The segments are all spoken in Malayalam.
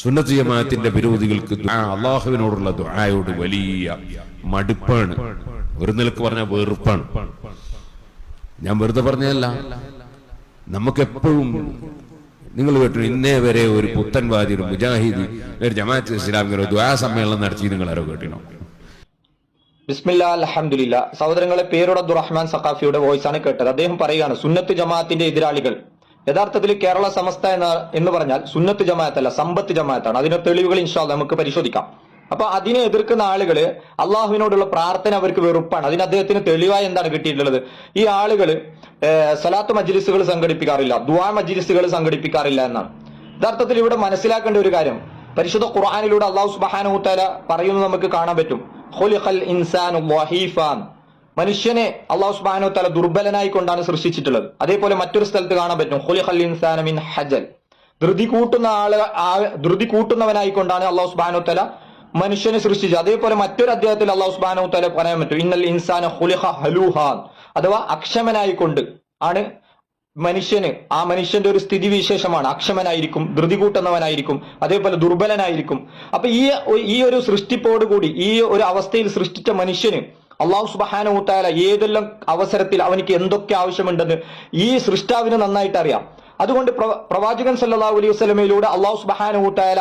സുന്നത്ത് ജമാഅത്തിന്റെ വിരോധികൾക്ക് അള്ളാഹുവിനോടുള്ള ദുആയോട് വലിയ മടുപ്പാണ്. ഒരു നിലയ്ക്ക് പറഞ്ഞ വെറുപ്പാണ്. ഞാൻ വെറുതെ പറഞ്ഞതല്ല. നമുക്കെപ്പോഴും നിങ്ങൾ കേട്ടു ഇന്നേ വരെ ഒരു പുത്തൻവാദി ഒരു മുജാഹിദ് ഒരു ജമാഅത്ത് ഇസ്ലാമിക ദുആ സമ്മേളനം നടത്തി നിങ്ങൾ ആരോ കേട്ടിനോ? ബിസ്മില്ല അലഹമുല്ല സഹോദരങ്ങളെ പേരോട് അബ്ദുറഹ്മാൻ സഖാഫിയുടെ വോയിസ് ആണ് കേട്ടത്. അദ്ദേഹം പറയുകയാണ് സുന്നത്ത് ജമാഅത്തിന്റെ എതിരാളികൾ യഥാർത്ഥത്തിൽ കേരള സമസ്ത എന്ന എന്ന് പറഞ്ഞാൽ സുന്നത്ത് ജമാഅത്തല്ല സമ്പത്ത് ജമാഅത്താണ്. അതിന്റെ തെളിവുകൾ ഇൻഷാൽ നമുക്ക് പരിശോധിക്കാം. അപ്പൊ അതിനെ എതിർക്കുന്ന ആളുകൾ അള്ളാഹുവിനോടുള്ള പ്രാർത്ഥന അവർക്ക് വെറുപ്പാണ്. അതിന് അദ്ദേഹത്തിന് തെളിവായി എന്താണ് കിട്ടിയിട്ടുള്ളത്? ഈ ആളുകൾ സലാത്ത് മജ്ലിസുകൾ സംഘടിപ്പിക്കാറില്ല ദുവാ മജ്ലിസുകൾ സംഘടിപ്പിക്കാറില്ല എന്നാണ്. യഥാർത്ഥത്തിൽ ഇവിടെ മനസ്സിലാക്കേണ്ട ഒരു കാര്യം പരിശുദ്ധ ഖുർആാനിലൂടെ അള്ളാഹു സുബ്ഹാനഹു തആല പറയുന്നത് നമുക്ക് കാണാൻ പറ്റും. മനുഷ്യനെ അള്ളാഹു സുബാനോ തല ദുർബലനായി കൊണ്ടാണ് സൃഷ്ടിച്ചിട്ടുള്ളത്. അതേപോലെ മറ്റൊരു സ്ഥലത്ത് കാണാൻ പറ്റും. ഖുലിഖൽ ഇൻസാന മിൻ ഹജൽ. ധൃതി കൂട്ടുന്ന ആൾ ധൃതി കൂട്ടുന്നവനായി കൊണ്ടാണ് അള്ളാഹു സുബാനോ തല മനുഷ്യനെ സൃഷ്ടിച്ചത്. അതേപോലെ മറ്റൊരു അദ്ദേഹത്തിൽ അള്ളാഹു സുബാനോ തല പറയാൻ പറ്റും. ഇന്നൽ ഇൻസാന ഖുലിഖ ഹലൂഹാൻ. അഥവാ അക്ഷമനായി കൊണ്ട് ആണ് മനുഷ്യന് ആ മനുഷ്യന്റെ ഒരു സ്ഥിതി വിശേഷമാണ്. അക്ഷമനായിരിക്കും ധൃതി കൂട്ടുന്നവനായിരിക്കും അതേപോലെ ദുർബലനായിരിക്കും. അപ്പൊ ഈ ഈ ഒരു സൃഷ്ടിപ്പോടുകൂടി ഈ ഒരു അവസ്ഥയിൽ സൃഷ്ടിച്ച മനുഷ്യന് അള്ളാഹു സുബഹാനൂത്താല ഏതെല്ലാം അവസരത്തിൽ അവനിക്ക് എന്തൊക്കെ ആവശ്യമുണ്ടെന്ന് ഈ സൃഷ്ടാവിന് നന്നായിട്ട് അറിയാം അതുകൊണ്ട് പ്രവ- പ്രവാചകൻ സല്ലല്ലാഹു അലൈഹി വസ്ലമയിലൂടെ അള്ളാഹു സുബഹാനൂത്താല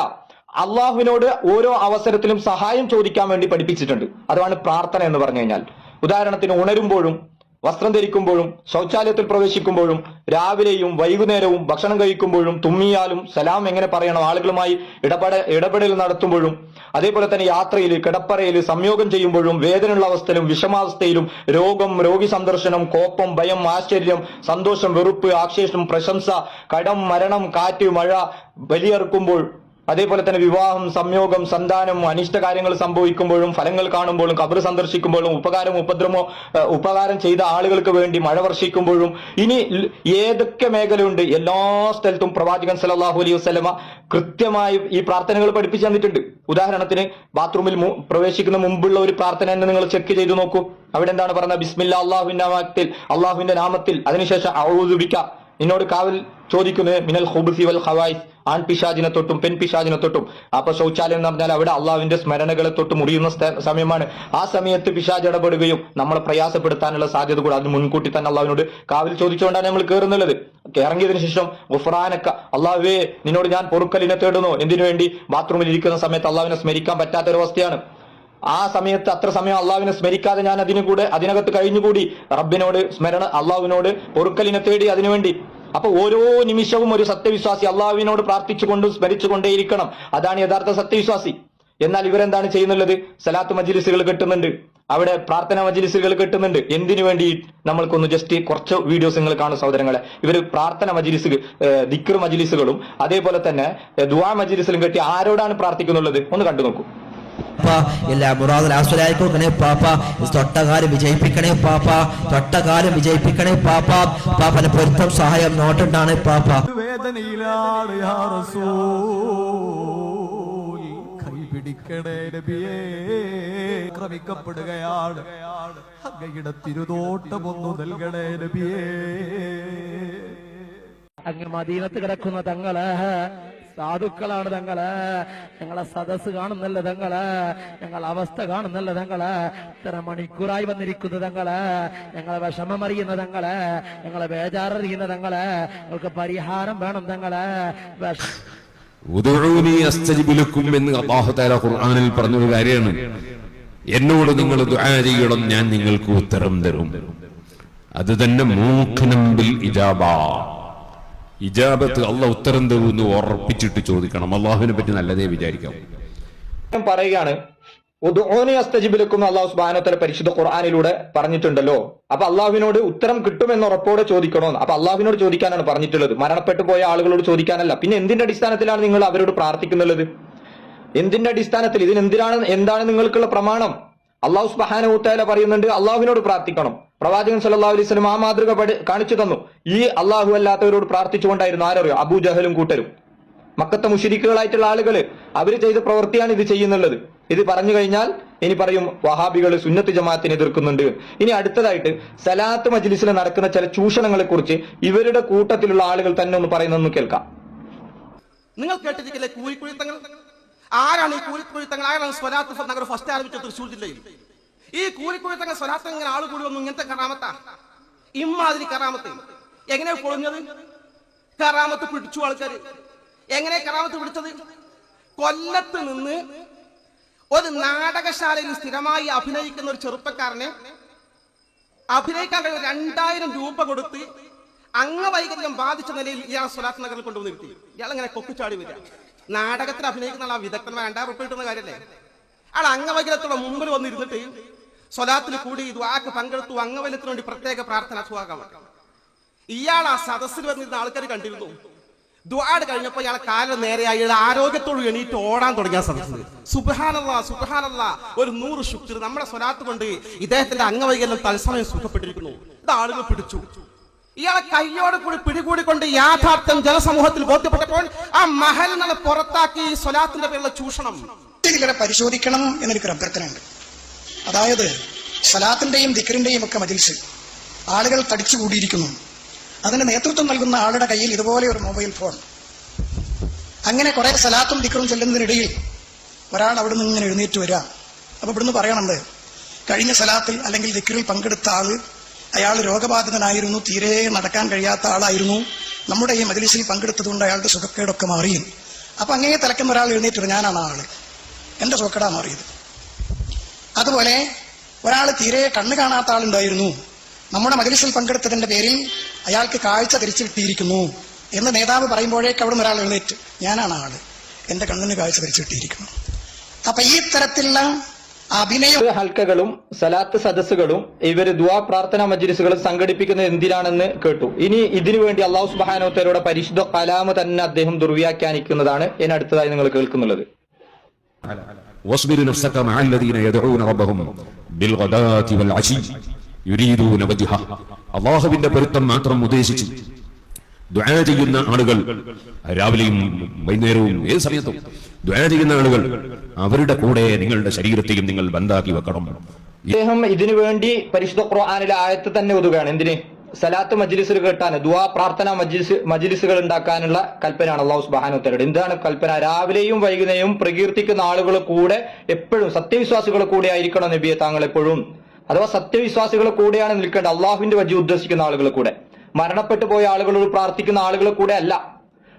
അള്ളാഹുവിനോട് ഓരോ അവസരത്തിലും സഹായം ചോദിക്കാൻ വേണ്ടി പഠിപ്പിച്ചിട്ടുണ്ട്. അതാണ് പ്രാർത്ഥന എന്ന് പറഞ്ഞു കഴിഞ്ഞാൽ. ഉദാഹരണത്തിന് ഉണരുമ്പോഴും വസ്ത്രം ധരിക്കുമ്പോഴും ശൗചാലയത്തിൽ പ്രവേശിക്കുമ്പോഴും രാവിലെയും വൈകുന്നേരവും ഭക്ഷണം കഴിക്കുമ്പോഴും തുമ്മിയാലും സലാം എങ്ങനെ പറയണം ആളുകളുമായി ഇടപെട ഇടപെടൽ നടത്തുമ്പോഴും അതേപോലെ തന്നെ യാത്രയിൽ കിടപ്പറയിൽ സംയോഗം ചെയ്യുമ്പോഴും വേദനയുള്ള അവസ്ഥയിലും വിഷമാവസ്ഥയിലും രോഗം രോഗി സന്ദർശനം കോപ്പം ഭയം ആശ്ചര്യം സന്തോഷം വെറുപ്പ് ആക്ഷേഷം പ്രശംസ കടം മരണം കാറ്റ് മഴ ബലിയറുക്കുമ്പോൾ അതേപോലെ തന്നെ വിവാഹം സംയോഗം സന്താനം അനിഷ്ട കാര്യങ്ങൾ സംഭവിക്കുമ്പോഴും ഫലങ്ങൾ കാണുമ്പോഴും കബർ സന്ദർശിക്കുമ്പോഴും ഉപകാരം ഉപദ്രവമോ ഉപകാരം ചെയ്ത ആളുകൾക്ക് വേണ്ടി മഴ വർഷിക്കുമ്പോഴും ഇനി ഏതൊക്കെ മേഖലയുണ്ട്? എല്ലാ സ്ഥലത്തും പ്രവാചകൻ സലാഹു അലൈഹി വസല്ലമ കൃത്യമായി ഈ പ്രാർത്ഥനകൾ പഠിപ്പിച്ചു തന്നിട്ടുണ്ട്. ഉദാഹരണത്തിന് ബാത്റൂമിൽ പ്രവേശിക്കുന്ന മുമ്പുള്ള ഒരു പ്രാർത്ഥന തന്നെ നിങ്ങൾ ചെക്ക് ചെയ്തു നോക്കൂ. അവിടെ എന്താണ് പറയുന്നത് ബിസ്മില്ല അള്ളാഹുവിന്റെ അള്ളാഹുവിന്റെ നാമത്തിൽ. അതിനുശേഷം ഔദുബിക്ക നിന്നോട് കാവൽ ചോദിക്കുന്നത് മിനൽ ഹുബ്സി വൽ ആൺ പിശാചിനെ തൊട്ടും പെൺ പിശാചിനെ തൊട്ടും. അപ്പൊ ശൗചാലയം എന്ന് പറഞ്ഞാൽ അവിടെ അള്ളാവിന്റെ സ്മരണകളെ തൊട്ട് മുറിയുന്ന സമയമാണ്. ആ സമയത്ത് പിശാജ് ഇടപെടുകയും നമ്മളെ പ്രയാസപ്പെടുത്താനുള്ള സാധ്യത കൂടെ അതിന് മുൻകൂട്ടി തന്നെ അള്ളാവിനോട് കാവിൽ ചോദിച്ചുകൊണ്ടാണ് നമ്മൾ കയറുന്നുള്ളത്. ഇറങ്ങിയതിനു ശേഷം ഗുഫറാനക്ക അള്ളാഹുവേ നിന്നോട് ഞാൻ പൊറുക്കലിനെ തേടുന്നു. എന്തിനു വേണ്ടി? ബാത്റൂമിൽ ഇരിക്കുന്ന സമയത്ത് അള്ളാവിനെ സ്മരിക്കാൻ പറ്റാത്ത ഒരു അവസ്ഥയാണ് ആ സമയത്ത് അത്ര സമയം അള്ളാവിനെ സ്മരിക്കാതെ ഞാൻ അതിനു കൂടെ അതിനകത്ത് കഴിഞ്ഞുകൂടി. റബ്ബിനോട് സ്മരണ അള്ളാഹുവിനോട് പൊറുക്കലിനെ തേടി അതിനുവേണ്ടി അപ്പൊ ഓരോ നിമിഷവും ഒരു സത്യവിശ്വാസി അള്ളാഹുവിനോട് പ്രാർത്ഥിച്ചുകൊണ്ടും സ്മരിച്ചുകൊണ്ടേയിരിക്കണം. അതാണ് യഥാർത്ഥ സത്യവിശ്വാസി. എന്നാൽ ഇവരെന്താണ് ചെയ്യുന്നുള്ളത്? സലാത്ത് മജിലിസുകൾ കെട്ടുന്നുണ്ട്. അവിടെ പ്രാർത്ഥന മജിലിസുകൾ കെട്ടുന്നുണ്ട്. എന്തിനു വേണ്ടി നമ്മൾക്കൊന്ന് ജസ്റ്റ് കുറച്ച് വീഡിയോസ് നിങ്ങൾ കാണും സഹോദരങ്ങളെ. ഇവർ പ്രാർത്ഥന മജിലിസ് ദിക്കർ മജിലിസുകളും അതേപോലെ തന്നെ ദുവാ മജിലിസിലും കെട്ടി ആരോടാണ് പ്രാർത്ഥിക്കുന്നുള്ളത്? ഒന്ന് കണ്ടു നോക്കൂ എല്ലാ മുറാദുൽ ആസുലായി കൊടുക്കണേ പാപ്പ തൊട്ടകാലം വിജയിപ്പിക്കണേ പാപ്പ തൊട്ടകാലം വിജയിപ്പിക്കണേ പാപ്പ പാപ്പന് പൊരുത്തം സഹായം നോട്ടുണ്ടാണ് പാപ്പ. കൈപിടിക്കണേ നബിയേ. ക്രമിക്കപ്പെടുകയാണ് അങ്ങയുടെ തിരുതോട്ടമൊന്നു നൽകണേ നബിയേ. അങ്ങ് മദീനത്ത് കിടക്കുന്ന തങ്ങൾ സാധുക്കളാണ് തങ്ങൾ. ഞങ്ങളെ സദസ് കാണുന്നല്ല തങ്ങൾ? ഞങ്ങൾ അവസ്ഥ കാണുന്നല്ല തങ്ങൾ? ഇത്ര മണിക്കൂറായി വന്നിരിക്കുന്ന തങ്ങൾ. ഞങ്ങളെ വിഷമം അറിയുന്ന തങ്ങൾ. ഞങ്ങളെ ബേജാററിയുന്ന തങ്ങൾ. ഞങ്ങൾക്ക് പരിഹാരം വേണം തങ്ങൾ. വിഷ ഉദുഊനി അസ്തജിബിലക്കും എന്ന് പറഞ്ഞൊരു കാര്യമാണ്. എന്നോട് നിങ്ങൾ ദുആ ചെയ്യണം ഞാൻ നിങ്ങൾക്ക് ഉത്തരം തരും. അത് തന്നെ മൂഖനമ്പിൽ ഇജാബ. ഇജാബത്ത് അല്ല ഉത്തരം തരും എന്ന് ഉറപ്പിച്ചിട്ട് ചോദിക്കണം. അള്ളാഹുവിനെ പറ്റി നല്ലതേ വിചാരിക്കാം. പറയുകയാണ് അസ്തജിബിലക്കും അള്ളാഹു സുബാനോത്തര പരിശുദ്ധ ഖുർആാനിലൂടെ പറഞ്ഞിട്ടുണ്ടല്ലോ. അപ്പൊ അള്ളാഹുവിനോട് ഉത്തരം കിട്ടുമെന്ന് ഉറപ്പോടെ ചോദിക്കണമെന്ന് അപ്പൊ അള്ളാഹുവിനോട് ചോദിക്കാനാണ് പറഞ്ഞിട്ടുള്ളത്. മരണപ്പെട്ടു പോയ ആളുകളോട് ചോദിക്കാനല്ല. പിന്നെ എന്തിന്റെ അടിസ്ഥാനത്തിലാണ് നിങ്ങൾ അവരോട് പ്രാർത്ഥിക്കുന്നുള്ളത്? എന്തിന്റെ അടിസ്ഥാനത്തിൽ? ഇതിന് എന്തിനാണ് എന്താണ് നിങ്ങൾക്കുള്ള പ്രമാണം? അള്ളാഹു സുബാന പറയുന്നുണ്ട് അള്ളാഹുവിനോട് പ്രാർത്ഥിക്കണം. പ്രവാചകൻ സല്ലാ അലൈഹി സ്വലം ആ മാതൃക കാണിച്ചു തന്നു. ഈ അള്ളാഹു അല്ലാത്തവരോട് പ്രാർത്ഥിച്ചുകൊണ്ടായിരുന്നു ആരറിയോ? അബൂ ജഹലും കൂട്ടരും. മക്കത്തെ മുഷിരിക്കുകളായിട്ടുള്ള ആളുകൾ അവർ ചെയ്ത പ്രവൃത്തിയാണ് ഇത് ചെയ്യുന്നുള്ളത്. ഇത് പറഞ്ഞു കഴിഞ്ഞാൽ ഇനി പറയും വഹാബികൾ സുന്നത്ത് ജമാഅത്തിനെ എതിർക്കുന്നുണ്ട്. ഇനി അടുത്തതായിട്ട് സലാത്ത് മജ്ലിസിൽ നടക്കുന്ന ചില ചൂഷണങ്ങളെ കുറിച്ച് ഇവരുടെ കൂട്ടത്തിലുള്ള ആളുകൾ തന്നെ ഒന്ന് പറയുന്നതെന്ന് കേൾക്കാം. നിങ്ങൾ കേട്ടിരിക്കില്ലേ കൂലിക്കുഴിത്തങ്ങൾ? ആരാണ് ഈ കൂലിക്കുഴിത്തങ്ങൾ? ആരാണ് സ്വലാത്ത് നഗർ ഫസ്റ്റ് ആരംഭിച്ച തൃശ്ശൂർ ജില്ലയിൽ? ഈ കൂലിക്കുഴിത്തങ്ങൾ സ്വലാത്ത് ഇങ്ങനെ ആൾ കൂടി വന്നു. ഇങ്ങനത്തെ കറാമത്താ. ഇമ്മാതിരി കറാമത്ത്. എങ്ങനെ പൊളിഞ്ഞത് കറാമത്ത് പിടിച്ചു ആൾക്കാർ എങ്ങനെ കറാമത്ത് പിടിച്ചത്? കൊല്ലത്ത് നിന്ന് ഒരു നാടകശാലയിൽ സ്ഥിരമായി അഭിനയിക്കുന്ന ഒരു ചെറുപ്പക്കാരനെ അഭിനയിക്കാൻ കഴിയും രണ്ടായിരം രൂപ കൊടുത്ത് അംഗവൈകല്യം ബാധിച്ച നിലയിൽ ഇയാൾ സ്വലാത്ത് നഗറിൽ കൊണ്ടുവന്ന് കിട്ടി ഇയാൾ ഇങ്ങനെ കൊക്കിച്ചാടി വരിക. നാടകത്തിൽ അഭിനയിക്കുന്ന ആ വിദഗ്ധന്മാർ രണ്ടായിരം റുപ്യ കിട്ടുന്ന കാര്യല്ലേ? അയാൾ അംഗവൈകല്യത്തോടെ മുമ്പിൽ വന്നിരുന്നിട്ട് സ്വലാത്തിൽ കൂടി ദ്വാക്ക് പങ്കെടുത്തു. അംഗവൈകല്യത്തിന് വേണ്ടി പ്രത്യേക പ്രാർത്ഥന സുഖാകാമട്ടെ ഇയാൾ ആ സദസ്സിൽ വന്നിരുന്ന ആൾക്കാർ കണ്ടിരുന്നു. ദ്വാട് കഴിഞ്ഞപ്പോ ഇയാളെ കാലം നേരെയായി. ഇയാൾ ആരോഗ്യത്തോട് എണീറ്റ് ഓടാൻ തുടങ്ങിയ സദസ്സിൽ സുബാനല്ല സുബാനല്ല ഒരു നൂറ് ശുക്ർ നമ്മളെ സ്വലാത്ത് കൊണ്ട് ഇദ്ദേഹത്തിന്റെ അംഗവൈകല്യം തത്സമയം സുഖപ്പെട്ടിരിക്കുന്നു. ഇത് ആളുകൾ പിടിച്ചു. ഇയാളെ കയ്യോടെ കൂടി പിടികൂടിക്കൊണ്ട് യാഥാർത്ഥ്യം ജനസമൂഹത്തിൽ ബോധ്യപ്പെട്ടപ്പോൾ ആ മഹൽ നിന്നെ പുറത്താക്കി സ്വലാത്തിന്റെ പേരിലുള്ള ചൂഷണം. പരിശോധിക്കണം എന്നൊരു അഭ്യർത്ഥനയുണ്ട്. അതായത് സലാത്തിന്റെയും ദിക്കറിന്റെയും ഒക്കെ മജിൽസ് ആളുകൾ തടിച്ചുകൂടിയിരിക്കുന്നു അതിന് നേതൃത്വം നൽകുന്ന ആളുടെ കയ്യിൽ ഇതുപോലെ ഒരു മൊബൈൽ ഫോൺ അങ്ങനെ കുറെ സലാത്തും ദിക്കറും ചെല്ലുന്നതിനിടയിൽ ഒരാൾ അവിടെ നിന്ന് ഇങ്ങനെ എഴുന്നേറ്റ് വരിക. അപ്പൊ ഇവിടുന്ന് പറയണത് കഴിഞ്ഞ സലാത്തിൽ അല്ലെങ്കിൽ ദിക്കറിൽ പങ്കെടുത്ത ആൾ അയാൾ രോഗബാധിതനായിരുന്നു തീരെ നടക്കാൻ കഴിയാത്ത ആളായിരുന്നു. നമ്മുടെ ഈ മജിലിസിൽ പങ്കെടുത്തതുകൊണ്ട് അയാളുടെ സുഖക്കേടൊക്കെ മാറിയും അപ്പൊ അങ്ങനെ തലക്കുന്ന ഒരാൾ എഴുന്നേറ്റ് ആ ആൾ. എന്റെ സുഖക്കേടാ മാറിയത്. അതുപോലെ ഒരാൾ തീരെ കണ്ണ് കാണാത്ത ആളുണ്ടായിരുന്നു. നമ്മുടെ മജലിസിൽ പങ്കെടുത്തതിന്റെ പേരിൽ അയാൾക്ക് കാഴ്ച തിരിച്ചു കിട്ടിയിരിക്കുന്നു എന്ന് നേതാവ് പറയുമ്പോഴേക്ക് അവിടെ ഒരാൾ എഴുന്നേറ്റ് ഞാനാണ് ആൾ. എന്റെ കണ്ണിന് കാഴ്ച തിരിച്ചു കിട്ടിയിരിക്കുന്നു അപ്പൊ ഈ തരത്തിലുള്ള അഭിനയ ഹൽക്കകളും സലാത്ത് സദസ്സുകളും ഇവർ ദുവാ പ്രാർത്ഥന മജ്ലിസുകളും സംഘടിപ്പിക്കുന്നത് എന്തിനാണെന്ന് കേട്ടു. ഇനി ഇതിനു വേണ്ടി അള്ളാഹു സുബാനോത്തരോടെ പരിശുദ്ധ കലാമ് തന്നെ അദ്ദേഹം ദുർവ്യാഖ്യാനിക്കുന്നതാണ്. ഇനി അടുത്തതായി നിങ്ങൾ കേൾക്കുന്നുള്ളത്. واصبر نفسك مع الذين يدعون ربهم بالغداة والعشي يريدون وجهه അള്ളാഹുവിന്റെ പൊരുത്തം മാത്രം ഉദ്ദേശിച്ച് ദുആ ചെയ്യുന്ന ആളുകൾ രാവിലെയും വൈകുന്നേരവും ഏത് സമയത്തും ദുആ ചെയ്യുന്ന ആളുകൾ അവരുടെ കൂടെ നിങ്ങളുടെ ശരീരത്തെയും നിങ്ങൾ ബന്ധാക്കി വെക്കണം അദ്ദേഹം ഇതിനു വേണ്ടി പരിശുദ്ധ ഖുർആാനിലെ ആയത്ത് തന്നെ ഒതുകയാണ് എന്തിന് സലാത്ത് മജ്ലിസുകൾ കേട്ടാൻ ദുവാ പ്രാർത്ഥന മജ്ലിസ് മജ്ലിസുകൾ ഉണ്ടാക്കാനുള്ള കൽപ്പനയാണ് അള്ളാഹു സുബാനുത്തരുടെ എന്താണ് കൽപ്പന? രാവിലെയും വൈകുന്നേരവും പ്രകീർത്തിക്കുന്ന ആളുകൾ കൂടെ എപ്പോഴും സത്യവിശ്വാസികൾ കൂടെ ആയിരിക്കണം നബിയെ താങ്കൾ എപ്പോഴും. അഥവാ സത്യവിശ്വാസികൾ കൂടെയാണ് നിൽക്കേണ്ടത് അള്ളാഹുവിന്റെ വജി ഉദ്ദേശിക്കുന്ന ആളുകൾ കൂടെ. മരണപ്പെട്ടു പോയ ആളുകളോട് പ്രാർത്ഥിക്കുന്ന ആളുകൾ കൂടെ അല്ല.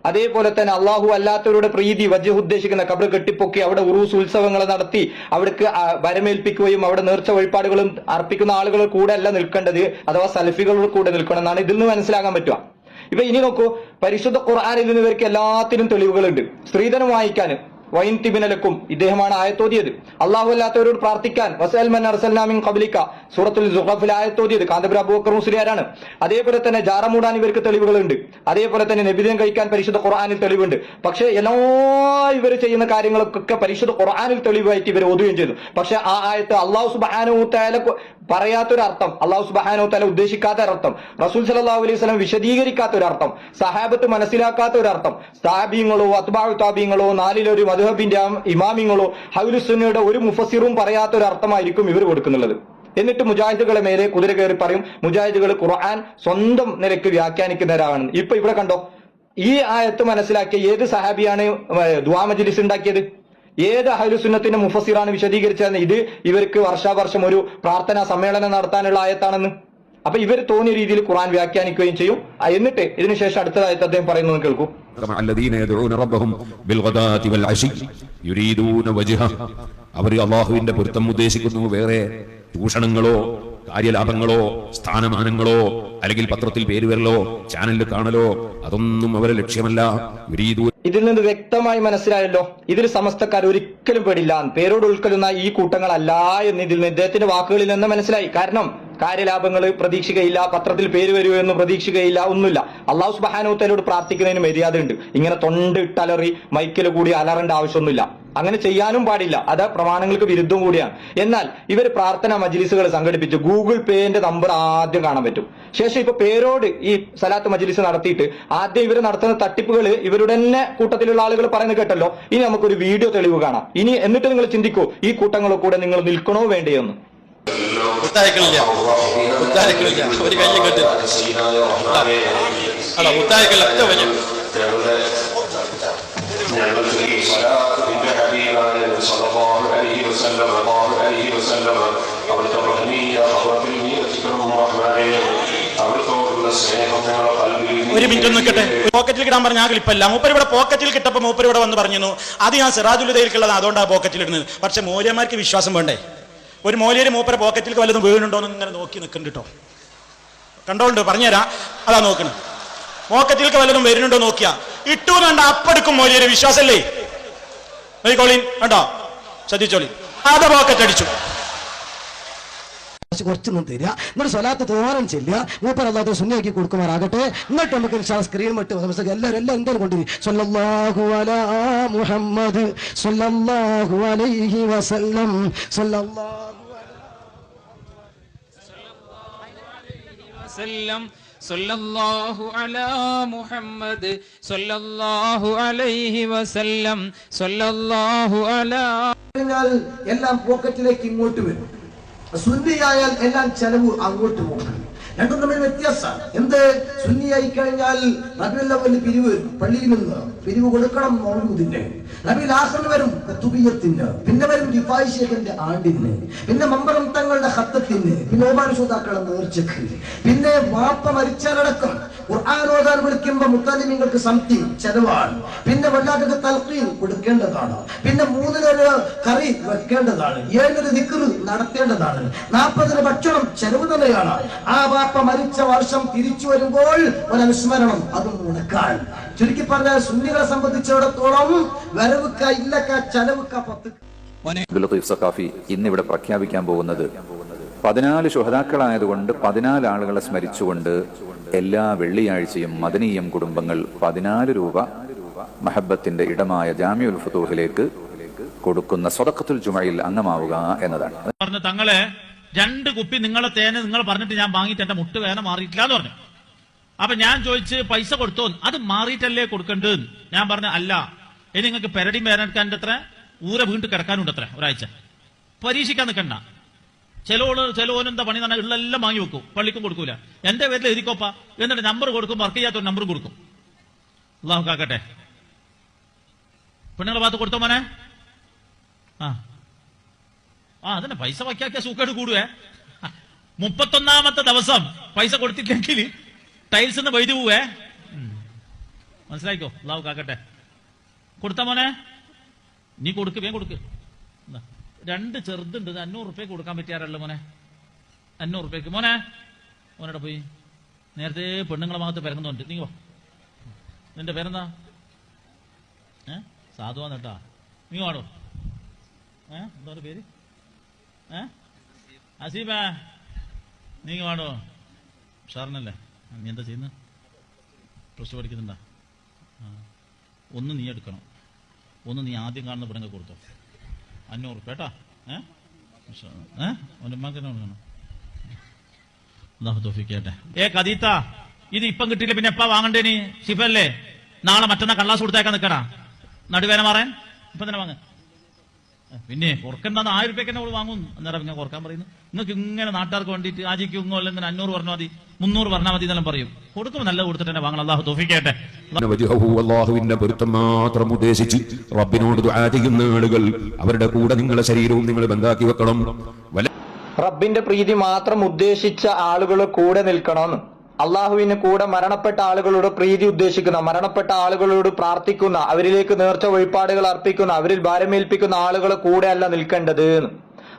അതേപോലെ തന്നെ അള്ളാഹു അല്ലാത്തവരുടെ പ്രീതി വജ്ജഹ് ഉദ്ദേശിക്കുന്ന കബർ കെട്ടിപ്പൊക്കി അവിടെ ഉറൂസ് ഉത്സവങ്ങൾ നടത്തി അവിടേക്ക് വരമേൽപ്പിക്കുകയും അവിടെ നേർച്ച വഴിപാടുകളും അർപ്പിക്കുന്ന ആളുകൾ കൂടെ അല്ല നിൽക്കേണ്ടത് അഥവാ സൽഫികളുടെ കൂടെ നിൽക്കണം എന്നാണ് ഇതിൽ നിന്ന് മനസ്സിലാക്കാൻ പറ്റുക. ഇപ്പൊ ഇനി നോക്കൂ പരിശുദ്ധ ഖുർആാനിൽ നിന്ന് ഇവർക്ക് എല്ലാത്തിനും തെളിവുകളുണ്ട്. സ്ത്രീധനം വാങ്ങിക്കാനും വൈൻ തിബിനലക്കും ഇദ്ദേഹമാണ് ആയത്തോതിയത്. അള്ളാഹു അല്ലാത്തവരോട് പ്രാർത്ഥിക്കാൻ വസൽമൻ അർസൽനാമിൻ കബലിക്ക സൂറത്തുൽ സുഹഫിൽ ആയത്തോതിയത്. കാന്തപുര അബൂബക്കർ മുസ്ലിയാരാണ്. അതേപോലെ തന്നെ ജാറമൂടാൻ ഇവർക്ക് തെളിവുകളുണ്ട്. അതേപോലെ തന്നെ നബിദിനം കഴിക്കാൻ പരിശുദ്ധ ഖുർആാനിൽ തെളിവുണ്ട്. പക്ഷേ എല്ലാ ഇവർ ചെയ്യുന്ന കാര്യങ്ങൾക്കൊക്കെ പരിശുദ്ധ ഖുർആാനിൽ തെളിവായിട്ട് ഇവർ ഓതുകയും ചെയ്തു. പക്ഷെ ആ ആയത്ത് അള്ളാഹു സുബാനുത്താല പറയാത്തൊരർത്ഥം അള്ളാഹു സുബാനോ തല ഉദ്ദേശിക്കാത്ത ഒരർത്ഥം റസൂൽ സലാഹു അലൈഹി സ്വലം വിശദീകരിക്കാത്ത ഒരർത്ഥം സഹാബത്ത് മനസ്സിലാക്കാത്ത ഒരർത്ഥം സ്ഥാബീങ്ങളോ അത്ബാഹു താബീങ്ങളോ നാലിലൊരു മധുഹബിന്റെ ഇമാമിങ്ങളോ ഹൗലുസുന്നയുടെ ഒരു മുഫസിറും പറയാത്ത ഒരു അർത്ഥമായിരിക്കും ഇവർ കൊടുക്കുന്നുള്ളത്. എന്നിട്ട് മുജാഹിദുകളെ മേലെ കുതിര കയറി പറയും മുജാഹിദുകൾ ഖുർആൻ സ്വന്തം നിലയ്ക്ക് വ്യാഖ്യാനിക്കുന്നവരാണ്. ഇപ്പൊ ഇവിടെ കണ്ടോ ഈ ആയത്ത് മനസ്സിലാക്കിയ ഏത് സഹാബിയാണ് ദ്വാ മജ്ലിസ് ഉണ്ടാക്കിയത്? ഏത് അഹലുസുന്നത്തിന്റെ മുഫസിറാണ് വിശദീകരിച്ചതെന്ന് ഇത് ഇവർക്ക് വർഷാവർഷം ഒരു പ്രാർത്ഥനാ സമ്മേളനം നടത്താനുള്ള ആയത്താണെന്ന്. അപ്പൊ ഇവർ തോന്നിയ രീതിയിൽ ഖുറാൻ വ്യാഖ്യാനിക്കുകയും ചെയ്യും. എന്നിട്ട് ഇതിനുശേഷം അടുത്തതായിട്ട് അദ്ദേഹം പറയുന്നത് കേൾക്കൂ. അവർ അള്ളാഹുവിന്റെ പൊരുത്തം ഉദ്ദേശിക്കുന്നു. വേറെ ചൂഷണങ്ങളോ കാര്യലാഭങ്ങളോ സ്ഥാനമാനങ്ങളോ അല്ലെങ്കിൽ പത്രത്തിൽ പേര് വരലോ ചാനലിൽ കാണലോ അതൊന്നും അവരെ ലക്ഷ്യമല്ല. ഇതിൽ നിന്ന് വ്യക്തമായി മനസ്സിലായല്ലോ ഇതിൽ സമസ്തക്കാർ ഒരിക്കലും പേടില്ല പേരോട് ഉൾക്കൊള്ളുന്ന ഈ കൂട്ടങ്ങളല്ല എന്ന് ഇതിൽ നിന്ന് ഇദ്ദേഹത്തിന്റെ വാക്കുകളിൽ നിന്ന് മനസ്സിലായി. കാരണം കാര്യലാഭങ്ങൾ പ്രതീക്ഷിക്കയില്ല പത്രത്തിൽ പേര് വരുമോ എന്ന് പ്രതീക്ഷിക്കയില്ല ഒന്നുമില്ല. അള്ളാഹു സുബാനോത്തലോട് പ്രാർത്ഥിക്കുന്നതിന് മര്യാദ ഉണ്ട് ഇങ്ങനെ തൊണ്ട് ഇട്ടലറി മൈക്കിൽ കൂടി അലറേണ്ട ആവശ്യമൊന്നുമില്ല. അങ്ങനെ ചെയ്യാനും പാടില്ല. അത് പ്രമാണങ്ങൾക്ക് വിരുദ്ധം കൂടിയാണ്. എന്നാൽ ഇവർ പ്രാർത്ഥന മജ്ലിസുകൾ സംഘടിപ്പിച്ചു. ഗൂഗിൾ പേന്റെ നമ്പർ ആദ്യം കാണാൻ പറ്റും. ശേഷം ഇപ്പൊ പേരോട് ഈ സലാത്ത് മജ്ലിസ് നടത്തിയിട്ട് ആദ്യം ഇവർ നടത്തുന്ന തട്ടിപ്പുകൾ ഇവരുടെ തന്നെ കൂട്ടത്തിലുള്ള ആളുകൾ പറയുന്നത് കേട്ടല്ലോ. ഇനി നമുക്കൊരു വീഡിയോ തെളിവ് കാണാം. ഇനി എന്നിട്ട് നിങ്ങൾ ചിന്തിക്കൂ ഈ കൂട്ടങ്ങളെ കൂടെ നിങ്ങൾ നിൽക്കണോ വേണ്ടിയെന്ന് എന്ന്. മുത്തായിക്കളില്ല മുത്തായിക്കളില്ല ഒരു കയ്യും കെട്ടി. അല്ല മുത്തായിക്കളില്ല ഒറ്റ വയ്യ റഹ്മാനേ അവിടുത്തോടുള്ള സ്നേഹം ഞങ്ങളുടെ കൽവിൽ നീ ഒരു മിനിറ്റ് ഒന്ന് നിൽക്കട്ടെ. പോക്കറ്റിൽ കിട്ടാൻ പറഞ്ഞ ആ ക്ലിപ്പല്ല മൂപ്പർ ഇവിടെ പോക്കറ്റിൽ കിട്ടപ്പോൾ മൂപ്പർ ഇവിടെ വന്ന് പറഞ്ഞു അത് ഞാൻ സിറാജുലുദയിൽക്കുള്ളത് അതുകൊണ്ടാണ് പോക്കറ്റിൽ ഇടുന്നത്. പക്ഷെ മൂല്യന്മാർക്ക് വിശ്വാസം വേണ്ടേ? ഒരു മൂല്യര് മൂപ്പര പോക്കറ്റിൽ വല്ലതും വീഴുന്നുണ്ടോ എന്ന് ഇങ്ങനെ നോക്കി നിൽക്കുന്നുണ്ട് കേട്ടോ കണ്ടോണ്ട് പറഞ്ഞുതരാം. അതാ നോക്കണം. പോക്കറ്റിൽ വല്ലതും വരുന്നുണ്ടോ നോക്കിയാ. ഇട്ടു കണ്ട അപ്പെടുക്കും മൂല്യര്. വിശ്വാസല്ലേ? നോക്കിക്കോളീൻ. കണ്ടോ? ശ്രദ്ധിച്ചോളി അഥവാ പോക്കറ്റ് കുറച്ചൊന്നും തരിക. നിങ്ങൾ സ്വലാത്ത് തോമാനം ചെല്ലുക. മൂപ്പർ അല്ലാത്ത സുന്നയാക്കി കൊടുക്കുമാറാകട്ടെ. എന്നിട്ട് നമുക്ക് സ്ക്രീൻ മട്ട് എല്ലാവരും എല്ലാം എന്തായാലും കൊണ്ടുവരും സല്ലല്ലാഹു അലാ മുഹമ്മദ് സല്ലല്ലാഹു അലൈഹി വസല്ലം സല്ലല്ലാഹു അലാ എല്ലാം പോക്കറ്റിലേക്ക് ഇങ്ങോട്ട് വരും. സുന്നിയായാൽ എല്ലാം ചെലവ് അങ്ങോട്ട് പോകണം രണ്ടും തമ്മിൽ വ്യത്യാസമാണ്. എന്ത്? സുന്നിയായി കഴിഞ്ഞാൽ റബിയുള്ളവന് പിരിവ് പള്ളിയിൽ നിന്ന് പിരിവ് കൊടുക്കണം മൗലൂദിന്റെ നബി ആഹ്റിന് വരും തുബിയത്തിന് പിന്നെ വരും ഷേഖിന്റെ ആണ്ടിന്. പിന്നെ മമ്പറം തങ്ങളുടെ ഹത്തത്തിന് പിന്നെ ഓമാൻ ശ്രോതാക്കളുടെ നേർച്ചക്ക് പിന്നെ വാപ്പ മരിച്ചാലടക്കം. ഖുർആൻ വിളിക്കുമ്പോ മുത്താലിമിങ്ങൾക്ക് സംതി ചെലവാണ്. പിന്നെ വല്ലാത്തത് തൽക്കീൻ കൊടുക്കേണ്ടതാണ്. പിന്നെ മൂന്നിനൊരു കറി വെക്കേണ്ടതാണ്. ഏഴൊരു ദിക്കറ് നടത്തേണ്ടതാണ്. നാൽപ്പതിന് ഭക്ഷണം ചെലവ് തന്നെയാണ്. ആ വാപ്പ മരിച്ച വർഷം തിരിച്ചു വരുമ്പോൾ ഒരു അനുസ്മരണം അതും മുടക്കാൻ ചുരുക്കി പറഞ്ഞാൽ സുന്നികളെ സംബന്ധിച്ചിടത്തോളം വരവുക്ക ഇല്ലക്ക ചെലവുക്ക പത്ത്. സഖാഫി ഇന്നിവിടെ പ്രഖ്യാപിക്കാൻ പോകുന്നത് പതിനാല് ശുഹതാക്കളായതുകൊണ്ട് പതിനാല് ആളുകളെ സ്മരിച്ചുകൊണ്ട് എല്ലാ വെള്ളിയാഴ്ചയും മദനീയം കുടുംബങ്ങൾ പതിനാല് രൂപ മഹബത്തിന്റെ ഇടമായ ജാമ്യുൽ ഫതൂഹിലേക്ക് കൊടുക്കുന്ന സ്വതക്കത്തുൽ ജുമയിൽ അംഗമാവുക എന്നതാണ്. പറഞ്ഞു തങ്ങളെ രണ്ട് കുപ്പി നിങ്ങളെ തേനെ നിങ്ങൾ പറഞ്ഞിട്ട് ഞാൻ വാങ്ങിയിട്ട് എന്റെ മുട്ട് വേന മാറിയിട്ടില്ല എന്ന് പറഞ്ഞു. അപ്പൊ ഞാൻ ചോദിച്ച് പൈസ കൊടുത്തോ? അത് മാറിയിട്ടല്ലേ കൊടുക്കേണ്ടത് ഞാൻ പറഞ്ഞു അല്ല. ഇനി നിങ്ങൾക്ക് പെരടി വേനൽക്കാന്റെ അത്ര ഊര വീണ്ടും കിടക്കാനുണ്ട് അത്ര ഒരാഴ്ച. പരീക്ഷിക്കാൻ നിൽക്കണ്ട. ചിലോന് എന്താ പണി തന്നെ ഉള്ളെല്ലാം വാങ്ങി വെക്കും. പള്ളിക്കും കൊടുക്കൂല. എന്റെ പേരിൽ എഴുതിക്കോപ്പ. എന്നിട്ട് നമ്പർ കൊടുക്കും വർക്ക് ചെയ്യാത്ത നമ്പർ കൊടുക്കും. അള്ളാഹു കാക്കട്ടെ. പെണ്ണുങ്ങളെ ഭാഗത്ത് കൊടുത്തോ മോനെ? ആ. ആ അതന്നെ. പൈസ വയ്ക്കാക്കിയ സൂക്കേട് കൂടുവേ. മുപ്പത്തൊന്നാമത്തെ ദിവസം പൈസ കൊടുത്തില്ലെങ്കിൽ ടൈൽസ് നിന്ന് വൈദ്യു പോവേ. മനസ്സിലായിക്കോ? അള്ളാഹു കാക്കട്ടെ. കൊടുത്ത മോനെ? നീ കൊടുക്ക് വേഗം കൊടുക്ക്. രണ്ട് ചെറുതുണ്ട്. അഞ്ഞൂറ് റുപ്യക്ക് കൊടുക്കാൻ പറ്റിയാരല്ലോ മോനെ? അഞ്ഞൂറ് റുപ്യക്ക്. മോനെ മോനോടെ പോയി? നേരത്തെ പെണ്ണുങ്ങളെ ഭാഗത്ത് പിറങ്ങുന്നുണ്ട് നീ വാ. നിന്റെ പേരെന്താ? ഏ? സാധുവാന്ന് കേട്ടാ. നീ വാടോ. ഏ? എന്താ പേര്? ഏ? അസീബ. നീ വാടോ. ഷാറിനല്ലേ നീ എന്താ ചെയ്യുന്നത് പ്ലസ് ടു പഠിക്കുന്നുണ്ടാ ഒന്ന് നീ എടുക്കണം. ഒന്ന് നീ ആദ്യം കാണുന്ന പെണ്ണുങ്ങൾ കൊടുത്തോ. അഞ്ഞൂറ് കേട്ടാ. ഏഹ് മാഷാ അല്ലാ. ഏ? അവന്റെ ഉമ്മാക്ക് കൊടുക്കണം? അള്ളാഹു ഏ കദീത്ത ഇത് ഇപ്പം കിട്ടിയില്ല പിന്നെ എപ്പാ വാങ്ങണ്ടേനി ഷിഫല്ലേ നാളെ മറ്റന്നാ കള്ളാസ് കൊടുത്തേക്കാൻ നിൽക്കടാ. നടുവേന മാറാൻ? ഇപ്പൊ തന്നെ വാങ്ങ. പിന്നെ കുറക്കണ്ടെന്ന് ആയിരം റുപ്യക്ക് തന്നെ അവൾ വാങ്ങും. അന്നേരം പിന്നെ കുറയ്ക്കാൻ പറയുന്നു. നിങ്ങൾക്ക് ഇങ്ങനെ നാട്ടുകാർക്ക് വേണ്ടിയിട്ട് ആജിക്ക് ഇങ്ങോ അല്ലെങ്കിൽ അഞ്ഞൂറ് പറഞ്ഞാൽ മതി മുന്നൂറ് പറഞ്ഞാൽ മതി എന്നെല്ലാം പറയും. കൊടുക്കുമ്പോൾ നല്ല കൊടുത്തിട്ട് തന്നെ വാങ്ങണം. അള്ളാഹു തോഫിക്കട്ടെ വജ്ഹഹു അള്ളാഹുവിന്റെ പൊരുത്തം മാത്രം ഉദ്ദേശിച്ച് റബ്ബിനോട് ദുആ ചെയ്യുന്ന ആളുകൾ അവരുടെ കൂടെ നിങ്ങളുടെ ശരീരവും നിങ്ങൾ ബന്ധാക്കി വെക്കണം. റബ്ബിന്റെ പ്രീതി മാത്രം ഉദ്ദേശിച്ച ആളുകൾ കൂടെ നിൽക്കണമെന്ന്. അള്ളാഹുവിന് കൂടെ മരണപ്പെട്ട ആളുകളോട് പ്രീതി ഉദ്ദേശിക്കുന്ന മരണപ്പെട്ട ആളുകളോട് പ്രാർത്ഥിക്കുന്ന അവരിലേക്ക് നേർച്ച വഴിപാടുകൾ അർപ്പിക്കുന്ന അവരിൽ ഭാരമേൽപ്പിക്കുന്ന ആളുകൾ കൂടെ അല്ല നിൽക്കേണ്ടത്.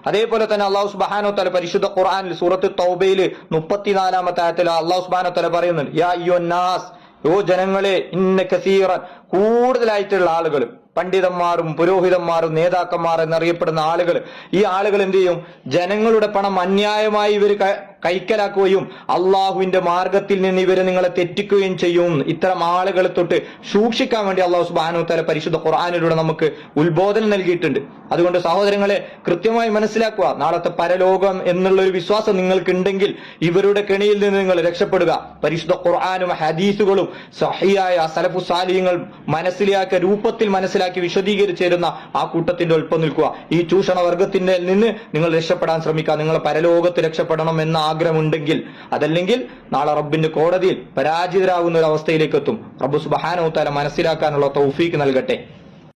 അതേപോലെ തന്നെ അള്ളാഹു സുബാനോ തല പരിശുദ്ധ ഖുർആനിൽ സൂറത്ത് തൗബയിൽ മുപ്പത്തിനാലാമത്തെ ആയത്തിൽ അള്ളാഹു സുബാനോ തല പറയുന്നുണ്ട് യാ യോ നാസ് യോ ജനങ്ങളെ ഇന്ന കസീറൻ കൂടുതലായിട്ടുള്ള ആളുകൾ പണ്ഡിതന്മാരും പുരോഹിതന്മാരും നേതാക്കന്മാർ എന്നറിയപ്പെടുന്ന ആളുകൾ ഈ ആളുകൾ എന്ത് ചെയ്യും ജനങ്ങളുടെ പണം അന്യായമായി ഇവർ കൈക്കലാക്കുകയും അള്ളാഹുവിന്റെ മാർഗത്തിൽ നിന്ന് ഇവരെ നിങ്ങളെ തെറ്റിക്കുകയും ചെയ്യും. ഇത്തരം ആളുകളെ തൊട്ട് സൂക്ഷിക്കാൻ വേണ്ടി അള്ളാഹു സുബാനു തല പരിശുദ്ധ ഖുർആാനിലൂടെ നമുക്ക് ഉത്ബോധനം നൽകിയിട്ടുണ്ട്. അതുകൊണ്ട് സഹോദരങ്ങളെ കൃത്യമായി മനസ്സിലാക്കുക. നാളത്തെ പരലോകം എന്നുള്ള ഒരു വിശ്വാസം നിങ്ങൾക്കുണ്ടെങ്കിൽ ഇവരുടെ കെണിയിൽ നിന്ന് നിങ്ങൾ രക്ഷപ്പെടുക. പരിശുദ്ധ ഖുർആാനും ഹദീസുകളും സഹിയായ സലഫു സാലിഹ്യങ്ങൾ മനസ്സിലാക്കിയ രൂപത്തിൽ മനസ്സിലാക്കി വിശദീകരിച്ചിരുന്ന ആ കൂട്ടത്തിന്റെ ഒപ്പം നിൽക്കുക. ഈ ചൂഷണ വർഗത്തിന്റെ നിന്ന് നിങ്ങൾ രക്ഷപ്പെടാൻ ശ്രമിക്കുക. നിങ്ങൾ പരലോകത്ത് രക്ഷപ്പെടണം എന്ന ആഗ്രഹമുണ്ടെങ്കിൽ അതല്ലെങ്കിൽ നാളെ റബ്ബിന്റെ കോടതിയിൽ പരാജിതരാകുന്ന ഒരു അവസ്ഥയിലേക്ക് എത്തും റബ്ബ് തല മനസ്സിലാക്കാനുള്ള തൗഫീക്ക് നൽകട്ടെ.